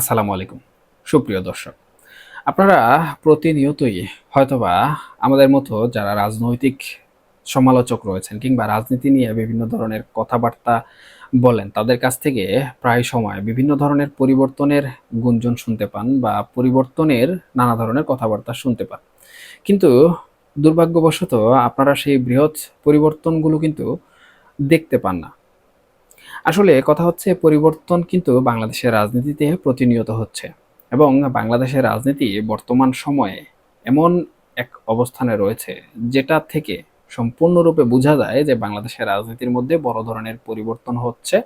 আসসালামু আলাইকুম। সুপ্রিয় দর্শক, আপনারা প্রতিনিয়তই হয়তোবা আমাদের মতো যারা রাজনৈতিক সমালোচক রয়েছেন কিংবা রাজনীতি নিয়ে বিভিন্ন ধরনের কথাবার্তা বলেন, তাদের কাছ থেকে প্রায় সময় বিভিন্ন ধরনের পরিবর্তনের গুঞ্জন শুনতে পান বা পরিবর্তনের নানা ধরনের কথাবার্তা শুনতে পান। কিন্তু দুর্ভাগ্যবশত আপনারা সেই বৃহৎ পরিবর্তনগুলো কিন্তু দেখতে পান না। আসলে কথা হচ্ছে পরিবর্তন কিন্তু বাংলাদেশের রাজনীতিতে প্রতিনিয়ত হচ্ছে এবং বাংলাদেশের রাজনীতি বর্তমান সময়ে এমন এক অবস্থানে রয়েছে যেটা থেকে সম্পূর্ণরূপে বোঝা যায় যে বাংলাদেশের রাজনীতির মধ্যে বড় ধরনের পরিবর্তন হচ্ছে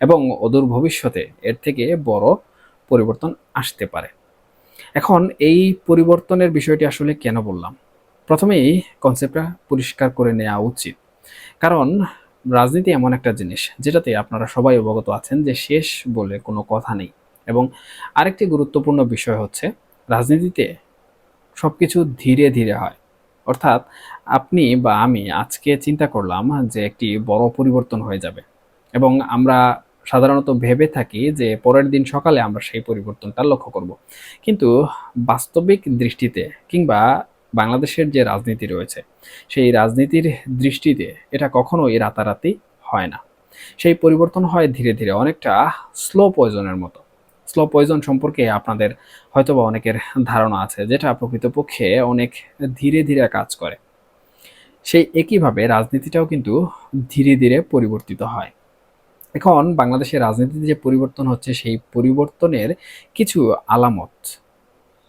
এবং অদূর ভবিষ্যতে এর থেকে বড় পরিবর্তন আসতে পারে। এখন এই পরিবর্তনের বিষয়টি আসলে কেন বললাম? প্রথমেই কনসেপ্টটা পরিষ্কার করে নেওয়া উচিত। কারণ রাজনীতি এমন একটা জিনিস যেটাতে আপনারা সবাই অবগত আছেন যে শেষ বলে কোনো কথা নেই। এবং আরেকটি গুরুত্বপূর্ণ বিষয় হচ্ছে, রাজনীতিতে সব কিছু ধীরে ধীরে হয়। অর্থাৎ আপনি বা আমি আজকে চিন্তা করলাম যে একটি বড় পরিবর্তন হয়ে যাবে। এবং আমরা সাধারণত ভেবে থাকি যে পরের দিন সকালে আমরা সেই পরিবর্তনটা লক্ষ্য করব। কিন্তু বাস্তবিক দৃষ্টিতে কিংবা বাংলাদেশের যে রাজনীতি রয়েছে, সেই রাজনীতির দৃষ্টিতে এটা কখনোই রাতারাতি হয় না। সেই পরিবর্তন হয় ধীরে ধীরে, অনেকটা স্লো পয়জনের মতো। স্লো পয়জন সম্পর্কে আপনাদের হয়তোবা অনেকের ধারণা আছে, যেটা প্রকৃতপক্ষে অনেক ধীরে ধীরে কাজ করে। সেই একইভাবে রাজনীতিটাও কিন্তু ধীরে ধীরে পরিবর্তিত হয়। এখন বাংলাদেশের রাজনীতিতে যে পরিবর্তন হচ্ছে, সেই পরিবর্তনের কিছু আলামত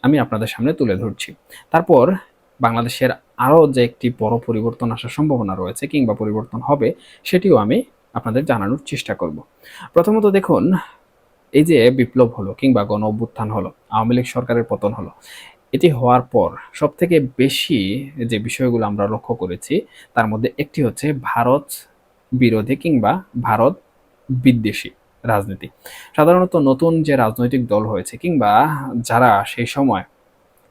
আমি আপনাদের সামনে তুলে ধরছি। তারপর বাংলাদেশের আরও যে একটি বড় পরিবর্তন আসার সম্ভাবনা রয়েছে কিংবা পরিবর্তন হবে, সেটিও আমি আপনাদের জানানোর চেষ্টা করব। প্রথমত দেখুন, এই যে বিপ্লব হলো কিংবা গণ অভ্যুত্থান হলো, আওয়ামী লীগ সরকারের পতন হলো, এটি হওয়ার পর সব থেকে বেশি যে বিষয়গুলো আমরা লক্ষ্য করেছি, তার মধ্যে একটি হচ্ছে ভারত বিরোধী কিংবা ভারত বিদ্বেষী রাজনীতি। সাধারণত নতুন যে রাজনৈতিক দল হয়েছে কিংবা যারা সেই সময়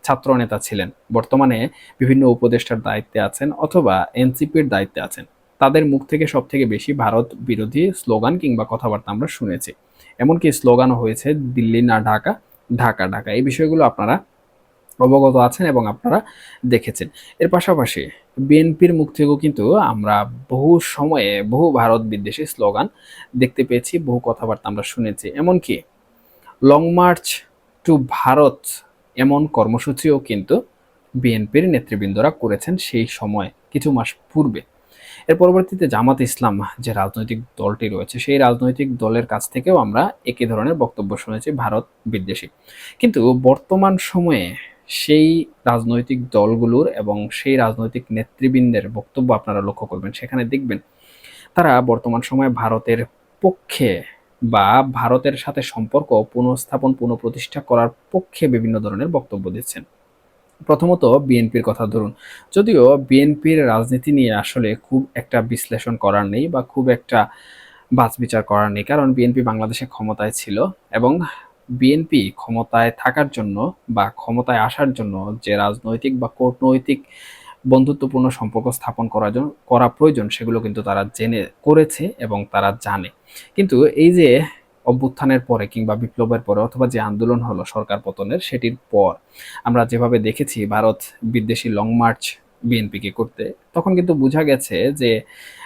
ছাত্র নেতা ছিলেন। বর্তমানে বিভিন্ন উপদেষ্টার দায়িত্বে আছেন অথবা এনসিপির দায়িত্বে আছেন। তাদের মুখ থেকে সব থেকে বেশি ভারত বিরোধী স্লোগান কিংবা কথাবার্তা আমরা শুনেছি। এমনকি স্লোগানও হয়েছে, দিল্লি না ঢাকা ঢাকা ঢাকা। এই বিষয়গুলো আপনারা অবগত আছেন এবং আপনারা দেখেছেন। এর পাশাপাশি বিএনপির মুখ থেকেও কিন্তু আমরা বহু সময়ে বহু ভারত বিদ্বেষী স্লোগান দেখতে পেয়েছি, বহু কথাবার্তা আমরা শুনেছি। এমনকি লং মার্চ টু ভারত এমন কর্মসূচিও কিন্তু বিএনপির নেতৃবৃন্দরা করেছেন সেই সময়, কিছু মাস পূর্বে। এর পরবর্তীতে জামাত ইসলাম যে রাজনৈতিক দলটি রয়েছে, সেই রাজনৈতিক দলের কাছ থেকেও আমরা একই ধরনের বক্তব্য শুনেছি, ভারত বিদ্বেষী। কিন্তু বর্তমান সময়ে সেই রাজনৈতিক দলগুলোর এবং সেই রাজনৈতিক নেতৃবৃন্দের বক্তব্য আপনারা লক্ষ্য করবেন, সেখানে দেখবেন তারা বর্তমান সময়ে ভারতের পক্ষে বা ভারতের সাথে সম্পর্ক পুনঃস্থাপন, পুনঃপ্রতিষ্ঠা করার পক্ষে বিভিন্ন ধরনের বক্তব্য দিচ্ছেন। প্রথমত বিএনপির কথা ধরুন। যদিও বিএনপির রাজনীতি নিয়ে আসলে খুব একটা বিশ্লেষণ করার নেই বা খুব একটা বাছবিচার করার নেই, কারণ বিএনপি বাংলাদেশে ক্ষমতায় ছিল এবং বিএনপি ক্ষমতায় থাকার জন্য বা ক্ষমতায় আসার জন্য যে রাজনৈতিক বা কূটনৈতিক বন্ধুত্বপূর্ণ সম্পর্ক স্থাপন করার জন্য, করা প্রয়োজন, সেগুলো কিন্তু তারা জেনে করেছে এবং তারা জানে। কিন্তু এই যে অভ্যুত্থানের পরে কিংবা বিপ্লবের পরে অথবা যে আন্দোলন হলো সরকার পতনের, সেটির পর আমরা যেভাবে দেখেছি ভারত বিদ্বেষী লং মার্চ বিএনপিকে করতে, তখন কিন্তু বোঝা গেছে যে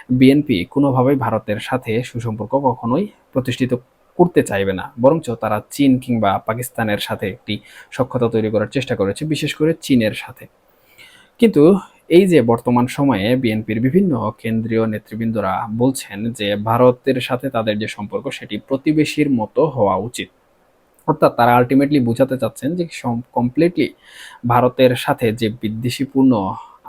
বিএনপি কোনোভাবেই ভারতের সাথে সুসম্পর্ক কখনোই প্রতিষ্ঠিত করতে চাইবে না। বরঞ্চ তারা চীন কিংবা পাকিস্তানের সাথে একটি সক্ষতা তৈরি করার চেষ্টা করেছে, বিশেষ করে চীনের সাথে। কিন্তু এই যে বর্তমান সময়ে বিএনপির বিভিন্ন কেন্দ্রীয় নেতৃবৃন্দরা বলছেন যে ভারতের সাথে তাদের যে সম্পর্ক সেটি প্রতিবেশীর মতো হওয়া উচিত। অর্থাৎ তারা আলটিমেটলি বোঝাতে চাচ্ছেন যে কমপ্লিটলি ভারতের সাথে যে বিদ্বেষীপূর্ণ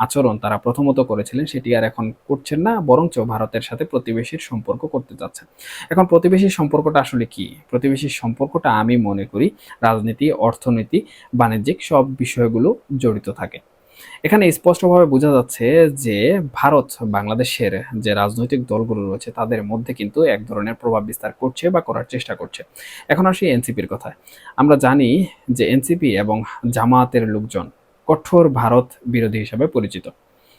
আচরণ তারা প্রথমত করেছিলেন সেটি আর এখন করছেন না, বরঞ্চ ভারতের সাথে প্রতিবেশীর সম্পর্ক করতে যাচ্ছেন এখন প্রতিবেশীর সম্পর্কটা আসলে কি? প্রতিবেশীর সম্পর্কটা আমি মনে করি রাজনীতি, অর্থনীতি, বাণিজ্যিক সব বিষয়গুলো জড়িত থাকে। এখানে স্পষ্টভাবে বোঝা যাচ্ছে যে ভারত, বাংলাদেশের যে রাজনৈতিক দলগুলো রয়েছে, তাদের মধ্যে কিন্তু এক ধরনের প্রভাব বিস্তার করছে বা করার চেষ্টা করছে। এখন আসি এনসিপির কথায়। আমরা জানি যে এনসিপি এবং জামায়াতের লোকজন কঠোর ভারত বিরোধী হিসাবে পরিচিত।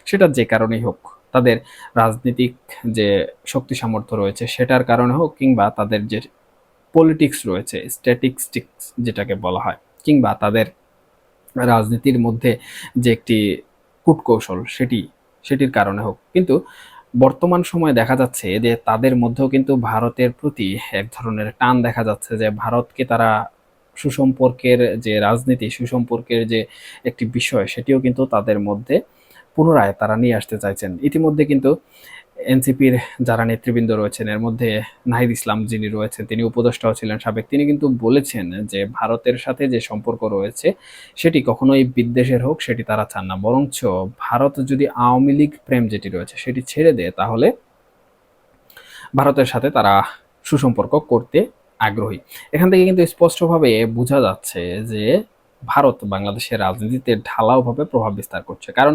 সেটা যে কারণেই হোক, তাদের রাজনৈতিক যে শক্তি সামর্থ্য রয়েছে সেটার কারণে হোক কিংবা তাদের যে পলিটিক্স রয়েছে স্ট্যাটিস্টিক্স যেটাকে বলা হয়, কিংবা তাদের রাজনীতির মধ্যে যে একটি কূটকৌশল, সেটি, সেটির কারণে হোক। কিন্তু বর্তমান সময়ে দেখা যাচ্ছে যে তাদের মধ্যেও কিন্তু ভারতের প্রতি এক ধরনের টান দেখা যাচ্ছে যে ভারতকে তারা সুসম্পর্কের যে রাজনীতি, সুসম্পর্কের যে একটি বিষয়, সেটিও কিন্তু তাদের মধ্যে পুনরায় তারা নিয়ে আসতে চাইছেন। ইতিমধ্যে কিন্তু এনসিপির যারা নেতৃবৃন্দ রয়েছেন, এর মধ্যে নাহিদ ইসলাম যিনি রয়েছেন, তিনি উপদেষ্টাও ছিলেন সাবেক। তিনি কিন্তু বলেছেন যে ভারতের সাথে যে সম্পর্ক রয়েছে, সেটি কখনোই বিদ্বেষের হোক, সেটি তারা চান না। বরঞ্চ ভারত যদি আওয়ামী লীগ প্রেম যেটি রয়েছে, সেটি ছেড়ে দেয়, তাহলে ভারতের সাথে তারা সুসম্পর্ক করতে আগ্রহী। এখান থেকে কিন্তু স্পষ্টভাবে বোঝা যাচ্ছে যে ভারত বাংলাদেশের রাজনীতিতে ঢালাওভাবে প্রভাব বিস্তার করছে। কারণ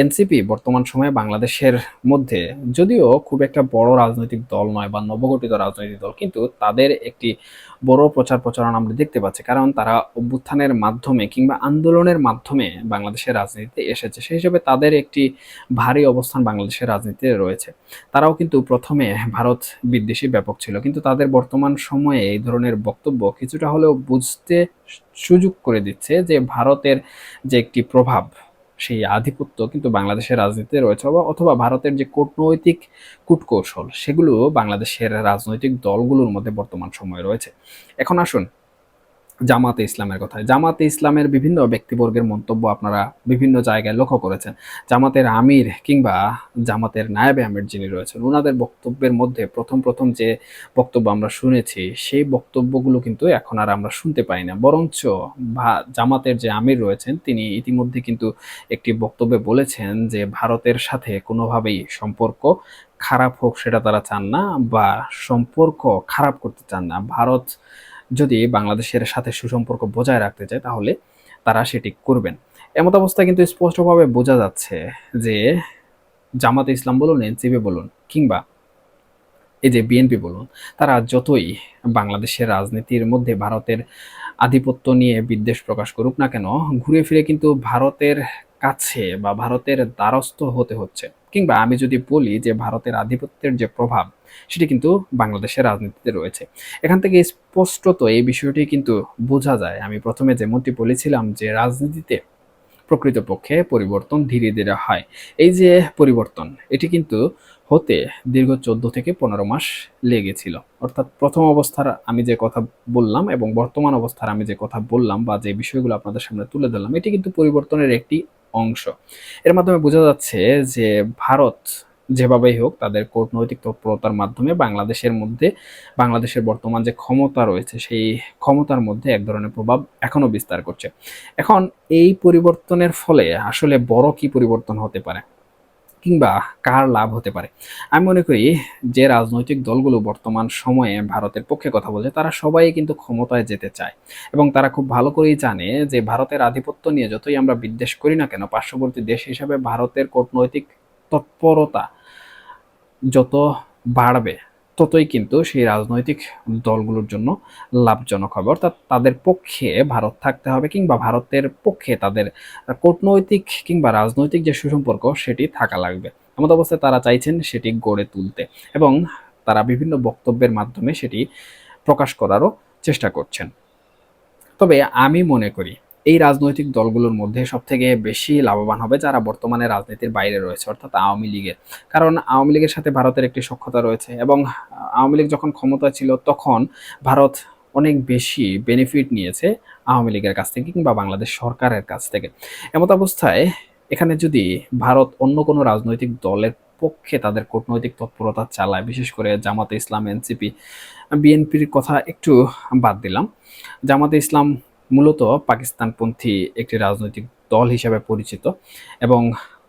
এনসিপি বর্তমান সময়ে বাংলাদেশের মধ্যে যদিও খুব একটা বড় রাজনৈতিক দল নয় বা নবগঠিত রাজনৈতিক দল, কিন্তু তাদের একটি বড় প্রচার প্রচারণা আমরা দেখতে পাচ্ছি। কারণ তারা অভ্যুত্থানের মাধ্যমে কিংবা আন্দোলনের মাধ্যমে বাংলাদেশের রাজনীতিতে এসেছে। সেই হিসেবে তাদের একটি ভারী অবস্থান বাংলাদেশের রাজনীতিতে রয়েছে। তারাও কিন্তু প্রথমে ভারত বিদ্বেষী ব্যাপক ছিল। কিন্তু তাদের বর্তমান সময়ে এই ধরনের বক্তব্য কিছুটা হলেও বুঝতে সুযোগ করে দিচ্ছে যে ভারতের যে একটি প্রভাব সেই আধিপত্য কিন্তু বাংলাদেশের রাজনীতিতে রয়েছে, অথবা ভারতের যে কূটনৈতিক কূটকৌশল, সেগুলো বাংলাদেশের রাজনৈতিক দলগুলোর মধ্যে বর্তমান সময়ে রয়েছে। এখন আসুন জামাতে ইসলামের কথায়। জামাতে ইসলামের বিভিন্ন ব্যক্তিবর্গের মন্তব্য আপনারা বিভিন্ন জায়গায় লক্ষ্য করেছেন। জামাতের আমির কিংবা জামাতের নায়েবে আমির যিনি রয়েছেন ওনাদের বক্তব্যের মধ্যে প্রথম প্রথম যে বক্তব্য আমরা শুনেছি, সেই বক্তব্যগুলো কিন্তু এখন আর আমরা শুনতে পাই না। বরঞ্চ জামাতের যে আমির রয়েছেন, তিনি ইতিমধ্যে কিন্তু একটি বক্তব্যে বলেছেন যে ভারতের সাথে কোনোভাবেই সম্পর্ক খারাপ হোক সেটা তারা চান না বা সম্পর্ক খারাপ করতে চান না। ভারত যদি বাংলাদেশের সাথে সুসম্পর্ক বজায় রাখতে চায়, তাহলে তারা সেটি করবেন। এমত অবস্থায় কিন্তু স্পষ্টভাবে বোঝা যাচ্ছে যে জামাতে ইসলাম বলুন, এনসিপি বলুন কিংবা এই যে বিএনপি বলুন, তারা যতই বাংলাদেশের রাজনীতির মধ্যে ভারতের আধিপত্য নিয়ে বিদ্বেষ প্রকাশ করুক না কেন, ঘুরে ফিরে কিন্তু ভারতের কাছে বা ভারতের দ্বারস্থ হতে হচ্ছে। কিংবা আমি যদি বলি যে ভারতের আধিপত্যের যে প্রভাব, সেটি কিন্তু বাংলাদেশের রাজনীতিতে রয়েছে। এখান থেকে স্পষ্টত এই বিষয়টি কিন্তু বোঝা যায়। আমি প্রথমে যেমনটি বলেছিলাম যে রাজনীতিতে প্রকৃতপক্ষে পরিবর্তন ধীরে ধীরে হয়। এই যে পরিবর্তন, এটি কিন্তু হতে দীর্ঘ চোদ্দ থেকে পনেরো মাস লেগেছিল। অর্থাৎ প্রথম অবস্থার আমি যে কথা বললাম এবং বর্তমান অবস্থার আমি যে কথা বললাম বা যে বিষয়গুলো আপনাদের সামনে তুলে ধরলাম, এটি কিন্তু পরিবর্তনের একটি অংশ। এর মাধ্যমে বোঝা যাচ্ছে যে ভারত যেভাবেই হোক তাদের কূটনৈতিক তৎপরতার মাধ্যমে বাংলাদেশের মধ্যে, বাংলাদেশের বর্তমান যে ক্ষমতা রয়েছে, সেই ক্ষমতার মধ্যে এক ধরনের প্রভাব এখনও বিস্তার করছে। এখন এই পরিবর্তনের ফলে আসলে বড় কি পরিবর্তন হতে পারে? কিংবা কার লাভ হতে পারে? আমি মনে করি যে রাজনৈতিক দলগুলো বর্তমান সময়ে ভারতের পক্ষে কথা বলছে তারা সবাই কিন্তু ক্ষমতায় যেতে চায় এবং তারা খুব ভালো করেই জানে যে ভারতের আধিপত্য নিয়ে যতই আমরা বিদ্বেষ করি না কেন, পার্শ্ববর্তী দেশ হিসাবে ভারতের কূটনৈতিক তৎপরতা যত বাড়বে ততই কিন্তু সেই রাজনৈতিক দলগুলোর জন্য লাভজনক হবে। অর্থাৎ তাদের পক্ষে ভারত থাকতে হবে কিংবা ভারতের পক্ষে তাদের কূটনৈতিক কিংবা রাজনৈতিক যে সুসম্পর্ক, সেটি থাকা লাগবে। এমন অবস্থায় তারা চাইছেন সেটি গড়ে তুলতে এবং তারা বিভিন্ন বক্তব্যের মাধ্যমে সেটি প্রকাশ করারও চেষ্টা করছেন। তবে আমি মনে করি এই রাজনৈতিক দলগুলোর মধ্যে সবথেকে বেশি লাভবান হবে যারা বর্তমানে রাজনীতির বাইরে রয়েছে, অর্থাৎ আওয়ামী লীগের। কারণ আওয়ামী লীগের সাথে ভারতের একটি সক্ষতা রয়েছে এবং আওয়ামী লীগ যখন ক্ষমতা ছিল তখন ভারত অনেক বেশি বেনিফিট নিয়েছে আওয়ামী লীগের কাছ থেকে কিংবা বাংলাদেশ সরকারের কাছ থেকে। এমত অবস্থায় এখানে যদি ভারত অন্য কোনো রাজনৈতিক দলের পক্ষে তাদের কূটনৈতিক তৎপরতা চালায়, বিশেষ করে জামাতে ইসলাম, এনসিপি, বিএনপির কথা একটু বাদ দিলাম। জামাতে ইসলাম মূলত পাকিস্তানপন্থী একটি রাজনৈতিক দল হিসাবে পরিচিত এবং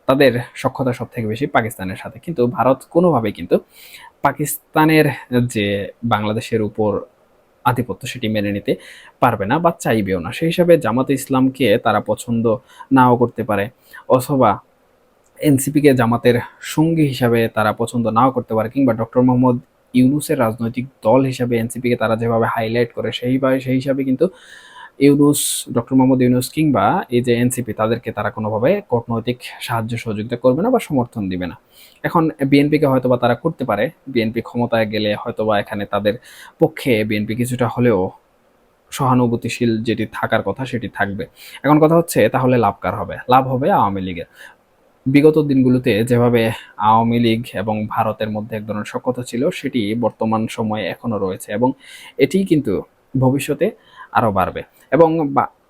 তাদের সক্ষতা সব থেকে বেশি পাকিস্তানের সাথে। কিন্তু ভারত কোনোভাবেই কিন্তু পাকিস্তানের যে বাংলাদেশের উপর আধিপত্য সেটি মেনে নিতে পারবে না বা চাইবেও না। সেই হিসাবে জামাতে ইসলামকে তারা পছন্দ নাও করতে পারে অথবা এনসিপিকে জামাতের সঙ্গী হিসাবে তারা পছন্দ নাও করতে পারে কিংবা ডক্টর মোহাম্মদ ইউনুসের রাজনৈতিক দল হিসাবে এনসিপিকে তারা যেভাবে হাইলাইট করে সেইভাবে সেই হিসাবে কিন্তু ইউনুস, ডক্টর মোহাম্মদ ইউনুস কিংবা এই যে এনসিপি, তাদেরকে তারা কোনোভাবে কূটনৈতিক সাহায্য সহযোগিতা করবে না বা সমর্থন দিবে না। এখন বিএনপিকে হয়তো বা তারা করতে পারে, বিএনপি ক্ষমতায় গেলে হয়তো বা এখানে তাদের পক্ষে বিএনপি কিছুটা হলেও সহানুভূতিশীল যেটি থাকার কথা সেটি থাকবে। এখন কথা হচ্ছে, তাহলে লাভ কার হবে? লাভ হবে আওয়ামী লীগের। বিগত দিনগুলোতে যেভাবে আওয়ামী লীগ এবং ভারতের মধ্যে এক ধরনের সক্ষতা ছিল, সেটি বর্তমান সময়ে এখনও রয়েছে এবং এটি কিন্তু ভবিষ্যতে আরও বাড়বে। এবং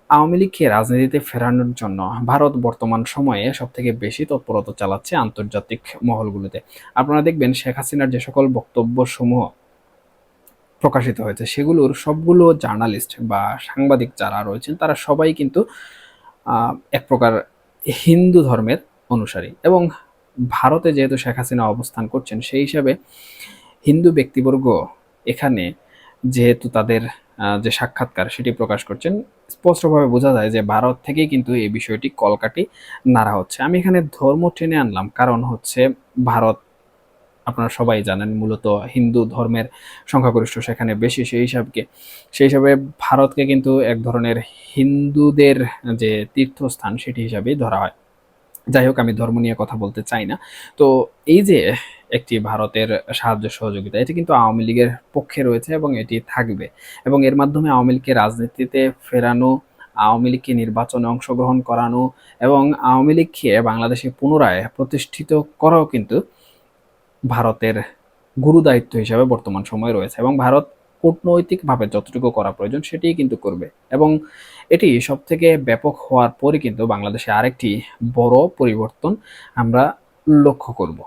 আওয়ামী লীগকে রাজনীতিতে ফেরানোর জন্য ভারত বর্তমান সময়ে সব থেকে বেশি তৎপরতা চালাচ্ছে আন্তর্জাতিক মহলগুলোতে। আপনারা দেখবেন শেখ হাসিনার যে সকল বক্তব্য সমূহ প্রকাশিত হয়েছে, সেগুলোর সবগুলো জার্নালিস্ট বা সাংবাদিক যারা রয়েছেন, তারা সবাই কিন্তু এক প্রকার হিন্দু ধর্মের অনুসারী। এবং ভারতে যেহেতু শেখ হাসিনা অবস্থান করছেন, সেই হিসাবে হিন্দু ব্যক্তিবর্গ এখানে যেহেতু তাদের যে সাক্ষাৎকার সেটি প্রকাশ করছেন, স্পষ্টভাবে বোঝা যায় যে ভারত থেকেই কিন্তু এই বিষয়টি কলকাটি নাড়া হচ্ছে। আমি এখানে ধর্ম টেনে আনলাম, কারণ হচ্ছে ভারত, আপনারা সবাই জানেন, মূলত হিন্দু ধর্মের সংখ্যাগরিষ্ঠ, সেখানে বেশি সেই হিসাবকে, সেই হিসাবে ভারতকে কিন্তু এক ধরনের হিন্দুদের যে তীর্থস্থান সেটি হিসাবেই ধরা হয়। যাই হোক, আমি ধর্ম নিয়ে কথা বলতে চাই না। তো এই যে একটি ভারতের সাহায্য সহযোগিতা, এটি কিন্তু আওয়ামী লীগের পক্ষে রয়েছে এবং এটি থাকবে। এবং এর মাধ্যমে আওয়ামী লীগকে রাজনীতিতে ফেরানো, আওয়ামী লীগকে নির্বাচনে অংশগ্রহণ করানো এবং আওয়ামী লীগকে বাংলাদেশে পুনরায় প্রতিষ্ঠিত করাও কিন্তু ভারতের গুরুদায়িত্ব হিসাবে বর্তমান সময়ে রয়েছে। এবং ভারত কূটনৈতিকভাবে যতটুকু করা প্রয়োজন সেটি কিন্তু করবে। এবং এটি সব থেকে ব্যাপক হওয়ার পরে কিন্তু বাংলাদেশে আরেকটি বড় পরিবর্তন আমরা লক্ষ্য করব।